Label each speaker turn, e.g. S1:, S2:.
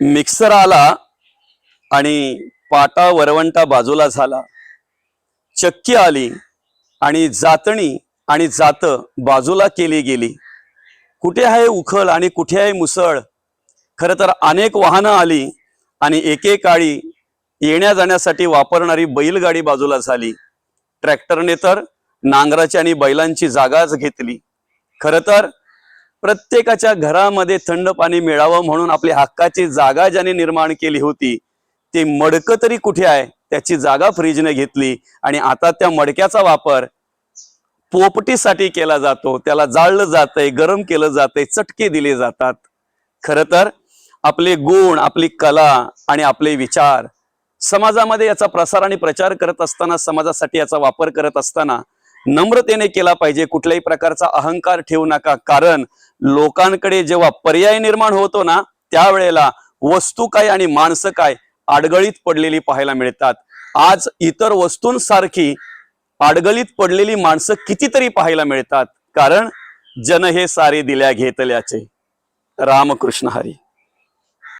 S1: Mixer आला आणि पाटा वरवंटा बाजूला झाला. चक्की आली आणि जातणी आणि जात बाजूला केली गेली. कुठे आहे उखळ आणि कुठे आहे मुसळ? खरं तर अनेक वाहनं आली आणि एकेकाळी येण्या जाण्यासाठी वापरणारी बैलगाडी बाजूला झाली. ट्रॅक्टरने तर नांगराची आणि बैलांची जागाच घेतली. खरं तर प्रत्येकाच्या घरामध्ये थंड पाणी मिळावं म्हणून आपली हक्काची जागा ज्याने निर्माण केली होती ते मडकं तरी कुठे आहे त्याची जागा फ्रीजने घेतली. आणि आता त्या मडक्याचा वापर पोपटीसाठी केला जातो. त्याला जाळलं जातंय गरम केलं जातंय चटके दिले जातात. खर तर आपले गुण आपली कला आणि आपले विचार समाजामध्ये याचा प्रसार आणि प्रचार करत असताना समाजासाठी याचा वापर करत असताना नम्रतेने केला पाहिजे. कुठल्याही प्रकारचा अहंकार ठेवू नका. कारण लोकांकडे जेव्हा पर्याय निर्माण होतो ना त्यावेळेला वस्तू काय आणि माणसं काय आडगळीत पडलेली पाहायला मिळतात. आज इतर वस्तूंसारखी आडगळीत पडलेली माणसं कितीतरी पाहायला मिळतात. कारण जन हे सारे दिल्या घेतल्याचे. रामकृष्ण हरी.